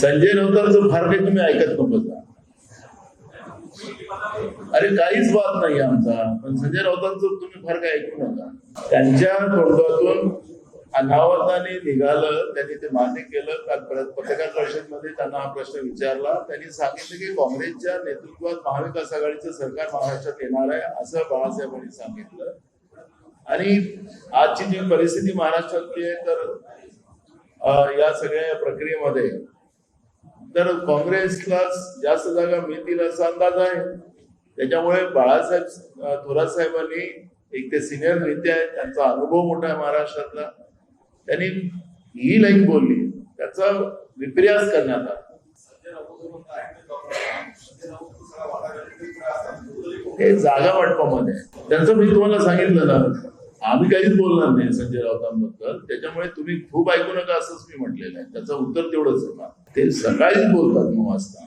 संजय राऊतांचं फार काही तुम्ही ऐकत नको अरे काहीच बात नाही आमचा पण संजय राऊतांचं तुम्ही फार काही ऐकू नका. त्यांच्या तोंडातून अनावधाने निघालं त्यांनी ते मान्य केलं. काल परत पत्रकार परिषदेमध्ये त्यांना हा प्रश्न विचारला. त्यांनी सांगितलं की काँग्रेसच्या नेतृत्वात महाविकास आघाडीचं सरकार महाराष्ट्रात येणार आहे असं बाळासाहेबांनी सांगितलं. आणि आजची जी परिस्थिती महाराष्ट्रातली आहे तर या सगळ्या प्रक्रियेमध्ये तर काँग्रेसला जास्त जागा मिळतील असा अंदाज आहे. त्याच्यामुळे बाळासाहेब थोरात साहेबांनी एक ते सिनियर नेते आहेत त्यांचा अनुभव मोठा आहे महाराष्ट्रातला. त्यांनी ही लाईन बोलली त्याचा विपर्यास करण्यात आला. हे जागा वाटपामध्ये आहे. त्यांचं मी तुम्हाला सांगितलं ना आम्ही काहीच बोलणार नाही संजय राऊतांबद्दल. त्याच्यामुळे तुम्ही खूप ऐकू नका असंच मी म्हटलेलं आहे. त्याचं उत्तर तेवढंच आहे. ते सकाळीच बोलतात नऊ वाजता